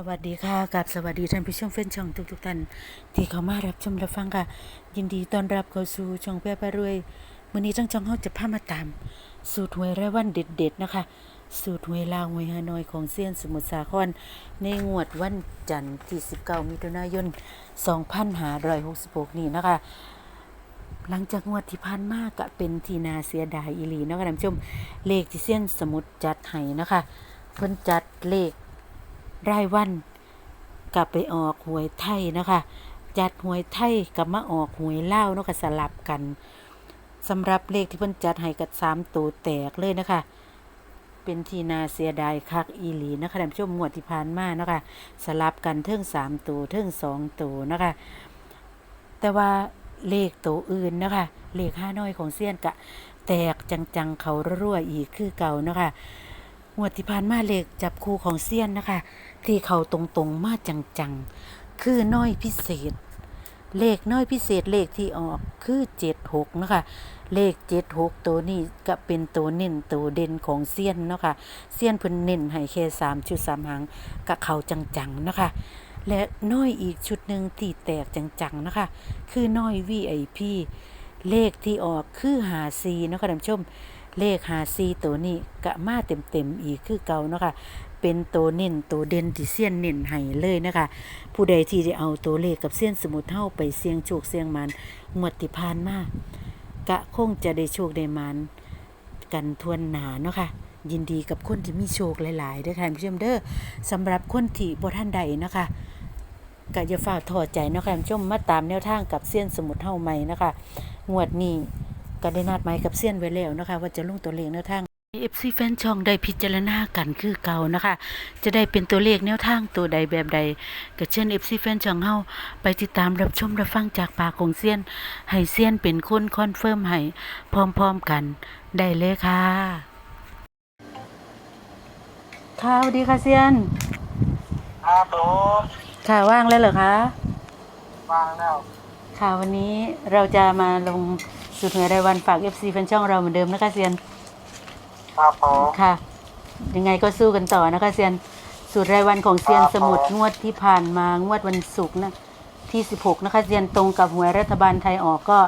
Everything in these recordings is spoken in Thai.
สวัสดีค่ะกับสวัสดีท่านผู้ชมแฟนช่องทุกๆท่านที่เข้ามารับชมรับฟังค่ะ ยินดีต้อนรับเข้าสู่ช่องแปรปรวยมื้อนี้จังจังเฮาจะพามาตาม สูตรหวยรายวันเด็ดๆนะคะ สูตรหวยลาวหวยฮานอยของเซียนสมุทรสาคร ในงวดวันจันทร์ที่ 19มิถุนายน 2566 นี้นะคะ หลังจากงวดที่ผ่านมาก็เป็นทีนาเสียดายอีหลีนะคะท่านผู้ชมเลขที่เซียนสมุดจัดให้นะคะเพิ่นจัดเลข รายวันกลับไปออกหวยไทยนะคะจัดหวยไทยกับมาออกหวยลาเนาะค่ะสลับกันสำหรับเลขที่เพิ่นจัดให้กับสามตัวแตกเลยนะคะ เป็นทีนาเสียดายคักอีหลีนะคะท่านผู้ชมงวดที่ผ่านมาเนาะคะสลับกันเทิงสามตัวเทิงสองตัวนะคะ แต่ว่าเลขตัวอื่นนะคะเลขห้าน้อยของเซียนกะ แตกจังๆเขารั่วอีกคือเก่านะคะงวดที่ผ่านมาเลขจับคู่ของเซียนนะคะ ที่เขาตรงๆมาจังๆ คือน้อยพิเศษ เลขน้อยพิเศษเลขที่ออกคือเจ็ดหกนะคะ เลขเจ็ดหกตัวนี้ก็เป็นตัวเน้นตัวเด่นของเซียนเนาะค่ะเซียนเพิ่นเน้นให้แค่สามชุดสามหางกับเขาจังๆเนาะคะและน้อยอีกชุดหนึ่งที่แตกจังๆนะคะ คือน้อย VIP เลขที่ออกคือหาซีนะคะท่านผู้ชมเลขหาซีตัวนี้กะมาเต็มๆอีกคือเก่าเนาะค่ะ เป็นตัวเน้นตัวเด่นที่เสี้ยนเน้นให้เลยนะคะ ผู้ใดที่จะเอาตัวเลขกับเสี้ยนสมุดเท่าไปเสี่ยงโชคเสี่ยงมันงวดที่ผ่านมากกะคงจะได้โชคได้มันกันทวนหนาเนาะค่ะยินดีกับคนที่มีโชคหลายๆเด้อค่ะท่านผู้ชมเด้อสำหรับคนที่บ่ท่านใดนะคะก็อย่าฝากถอดใจนะคะท่นผู้ชมมาตามแนวทางกับเซียนสมุดเฮาใหม่นะคะงวดนี้ก็ได้นัดหมายกับเซียนไว้แล้วนะคะ ว่าจะลงตัวเลขแนวทาง FC แฟนช่องได้พิจารณากันคือเก่านะคะ จะได้เป็นตัวเลขแนวทางตัวใดแบบใดก็เชิญ FC แฟนช่องเฮาไปติดตามรับชมรับฟังจากปากของเซียนให้เซียนเป็นคนคอนเฟิร์มให้พร้อมๆกันได้เลยค่ะค่ะสวัสดีค่ะเซียนครับผมค่ะว่างแล้วเหรอคะวางแล้วค่ะวันนี้เราจะมาลงสุดหวยรายวันฝาก FC แฟนช่องเราเหมือนเดิมนะคะเซียน ครับผม ค่ะ ยังไงก็สู้กันต่อนะคะเซียนสูตรรายวันของเซียนสมุดงวดที่ผ่านมางวดวันศุกร์นะที่ 16 นะคะเซียนตรงกับหวยรัฐบาลไทยออกก็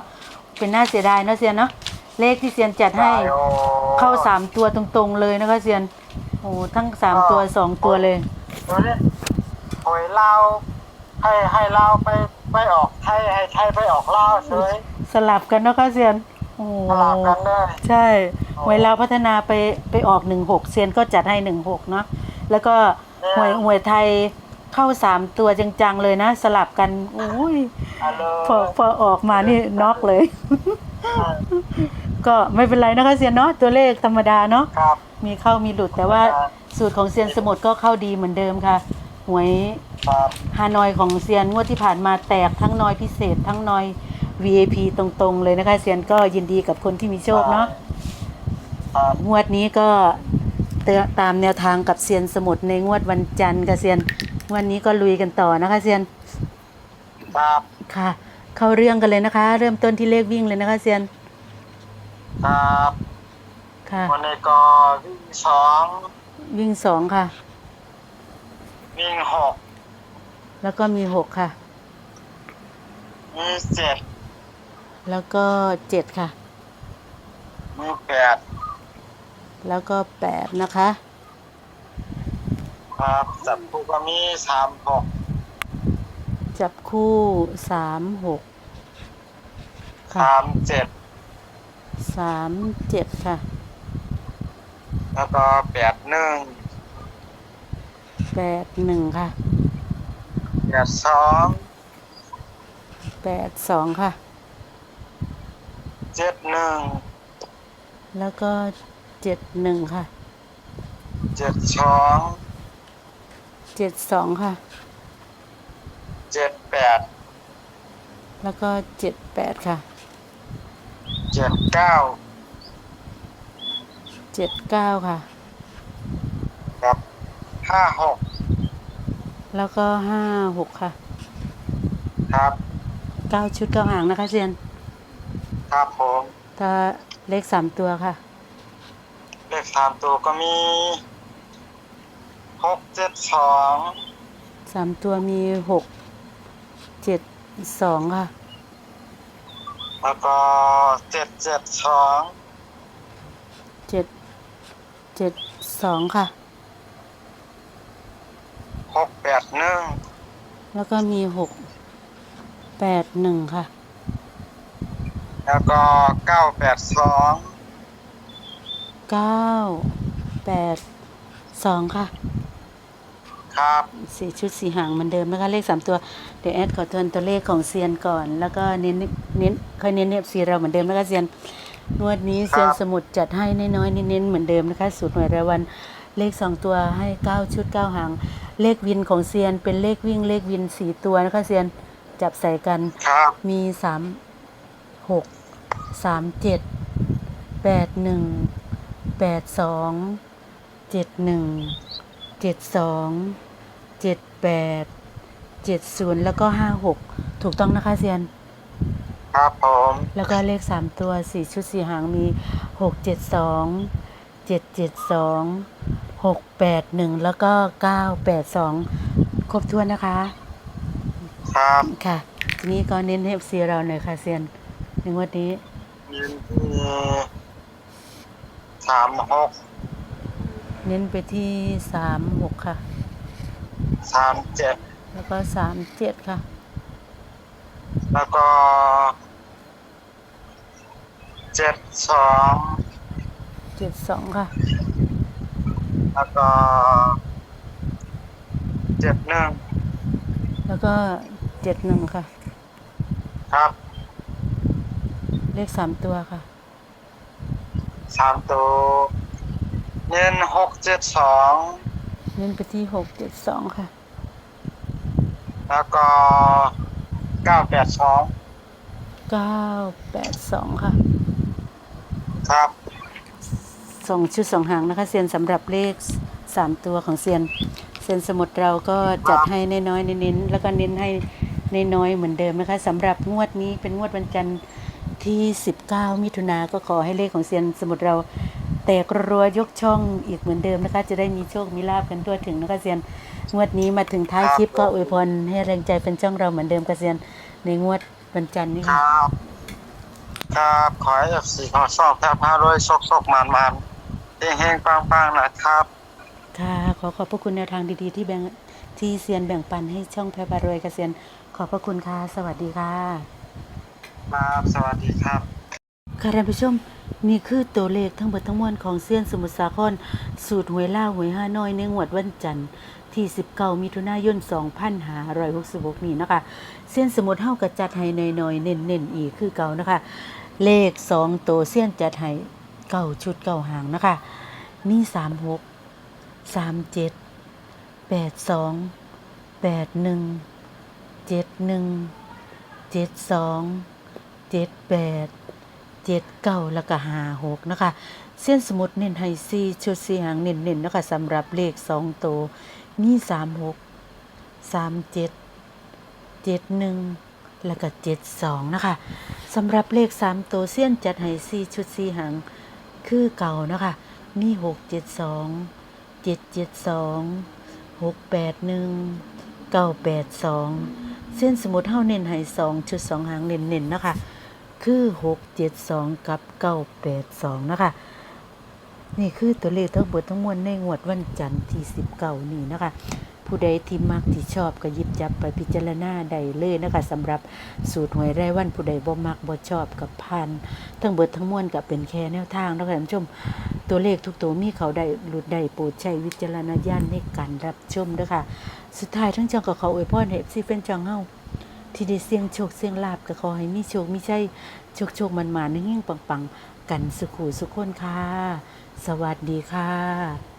เป็นน่าเสียดายเนอะเซียนเนาะเลขที่เซียนจัดให้โอ้เข้าสามตัวตรงๆเลยนะคะเซียนโอ้ทั้งสามตัวสองตัวเลยเดี๋ยวนี้หวยเล่าวให้ให้เล่าวไปไปออกไทยให้ไทยไปออกเล่าวเฉยสลับกันเนาะคะเซียน โอ้สลับกันเลยใช่หวยเราวพัฒนาไปไปออกหนึ่งหกเซียนก็จัดให้หนึ่งหกเนาะแล้วก็หวยหวยไทยเข้าสามตัวจังๆเลยนะ สลับกันอุ้ยฮัลโหลพอพอออกมานี่น็อกเลย ก็ไม่เป็นไรนะคะเซียนเนาะตัวเลขธรรมดาเนาะครับมีเข้ามีหลุดแต่ว่าสูตรของเซียนสมุดก็เข้าดีเหมือนเดิมค่ะหวยครับฮานอยของเซียนงวดที่ผ่านมาแตกทั้งน้อยพิเศษทั้งน้อย VIP ตรงๆเลยนะคะเซียนก็ยินดีกับคนที่มีโชคเนาะครับงวดนี้ก็เตะตามแนวทางกับเซียนสมุดในงวดวันจันทร์ค่ะเซียนงวันนี้ก็ลุยกันต่อนะคะเซียนครับค่ะ เข้าเรื่องกันเลยนะคะ เริ่มต้นที่เลขวิ่งเลยนะคะเซียนครับค่ะวันนี้ก็วิ่งสองวิ่งสองค่ะ วิ่งหกแล้วก็มีหกค่ะมีเจ็ด แล้วก็เจ็ดค่ะมีแปดแล้วก็แปดนะคะ ครับจับคู่ก็มีสามหกจับคู่สามหกค่ะสามเจ็ดสามเจ็ดค่ะ แล้วก็แปดหนึ่งแปดหนึ่งค่ะแปดสองแปดสองค่ะ เจ็ดหนึ่งแล้วก็เจ็ดหนึ่งค่ะเจ็ดสองเจ็ดสองค่ะเจ็ดแปดแล้วก็เจ็ดแปดค่ะเจ็ดเก้าเจ็ดเก้าค่ะครับห้าหกแล้วก็ห้าหกค่ะครับเก้าชุดเก้าหางนะคะเซียน ครับผมถ้าเลขสามตัวค่ะ เลขสามตัวก็มีหกเจ็ดสองสามตัวมีหกเจ็ดสองค่ะ แล้วก็เจ็ดเจ็ดสองเจ็ดเจ็ดสองค่ะหกแปดหนึ่งแล้วก็มีหกแปดหนึ่งค่ะ แล้วก็เก้าแปดสองเก้าแปดสองค่ะครับสี่ชุดสี่หางเหมือนเดิมนะคะเลขสามตัวเดี๋ยวแอดขอทวนตัวเลขของเซียนก่อน แล้วก็เน้นเน้นค่อยเน้นเนฟซีเราเหมือนเดิมนะคะเซียนงวดนี้เซียนสมุดจัดให้น้อยๆเน้นๆเหมือนเดิมนะคะสูตรหน่วยรายวันเลขสองตัวให้เก้าชุดเก้าหาง เลขวินของเซียนเป็นเลขวิ่งเลขวินสี่ตัวนะคะเซียนจับใส่กันครับมีสาม หกสามเจ็ดแปดหนึ่งแปดสองเจ็ดหนึ่งเจ็ดสองเจ็ดแปดเจ็ดศูนย์แล้วก็ห้าหกถูกต้องนะคะเซียน ครับผมแล้วก็เลขสามตัวสี่ชุดสี่หางมีหกเจ็ดสองเจ็ดเจ็ดสองหกแปดหนึ่งแล้วก็เก้าแปดสองครบถ้วนนะคะ ครับ ค่ะ ทีนี้ก็เน้นให้ซีเราหน่อยค่ะเซียน ในงวดนี้ยินดีสามหกเน้นไปที่สามหกค่ะ สามเจ็ดแล้วก็สามเจ็ดค่ะ แล้วก็เจ็ดสองเจ็ดสองค่ะ แล้วก็เจ็ดหนึ่งแล้วก็เจ็ดหนึ่งค่ะ ครับ เลขสามตัวค่ะ สามตัวเงินหกเจ็ดสองเน้นไปที่หกเจ็ดสองค่ะ แล้วก็เก้าแปดสองเก้าแปดสองค่ะ ครับ สองชุดสองหางนะคะ เซียนสำหรับเลขสามตัวของเซียน เซียนสมุดเราก็จัดให้น้อยๆเน้นๆแล้วก็เน้นให้น้อยๆเหมือนเดิมนะคะสำหรับงวดนี้เป็นงวดวันจันทร์ ที่ 19 มิถุนาก็ขอให้เลขของเซียนสมุดเราแตกรัวๆยกช่องอีกเหมือนเดิมนะคะ จะได้มีโชคมีลาบกันทั่วถึงนะคะเซียนงวดนี้มาถึงท้ายคลิปก็อวยพรให้แรงใจเป็นช่องเราเหมือนเดิมค่ะเซียนในงวดวันจันทร์นี้คค่ะรับ ครับ ขอให้เอฟซีขอสอบแทบพารวยซกซกมันมันเฮงเฮงปังปังนะครับ ค่ะ ขอขอบพระคุณแนวทางดีๆ ที่แบ่งที่เซียนแบ่งปันให้ช่องแพรบารวยกับเซียนขอบพระคุณค่ะสวัสดีค่ะ ครับสวัสดีครับ ค่ะท่านผู้ชมนี่คือตัวเลขทั้งหมดทั้งมวลของเซียนสมุทรสาคร สูตรหวยล่าหวยห้าน้อยในงวดวันจันทร์ที่ 19มิถุนายน2566นี้นะคะเซียนสมุทรเฮากระจัดให้น้อยๆเน้นๆอีกคือเก่านะคะ เลข 2 ตัวเซียนจัดให้เก้าชุดเก้าหางนะคะ มี 36 37 82 81 71 72 เจ็ดแปดเจ็ดเก้าแล้วก็ห้าหกนะคะ เส้นสมุดเน้นให้สี่ชุดสีหางเน้นๆนะคะสำหรับเลขสองตัวมีสามหกสามเจ็ดเจ็ดหนึ่งแล้วก็เจ็ดสองนะคะสำหรับเลขสามตัวเส้นจัดให้สี่ชุดสีหางคือเก่านะคะมีหกเจ็ดสองเจ็ดเจ็ดสองหกแปดหนึ่งเก้าแปดสองเส้นสมุดเท่าเน้นให้สองชุดสองหางเน้นๆนะคะ คือหกเจ็ดสองกับเก้าแปดสองนะคะ นี่คือตัวเลขทั้งหมดทั้งมวลในงวดวันจันทร์ที่สิบเก้านี่นะคะผู้ใดที่มักที่ชอบก็หยิบจับไปพิจารณาได้เลยนะคะสำหรับสูตรหวยรายวันผู้ใดบ่มักบ่ชอบกับพันทั้งเบิดทั้งมวลก็เป็นแค่แนวทางนะคะท่านผู้ชมตัวเลขทุกตัวมีเขาได้หลุดได้โปรดใช้วิจารณญาณในการรับชมด้วยค่ะสุดท้ายทั้งจังกับเขาอวยพรให้ซีเป็นจังเฮา ที่ได้เสี่ยงโชคเสี่ยงลาบก็ขอให้มีโชคมีชัยโชคโชคมันมาในเฮงปังๆ กันสุขูสุขคนค่ะ สวัสดีค่ะ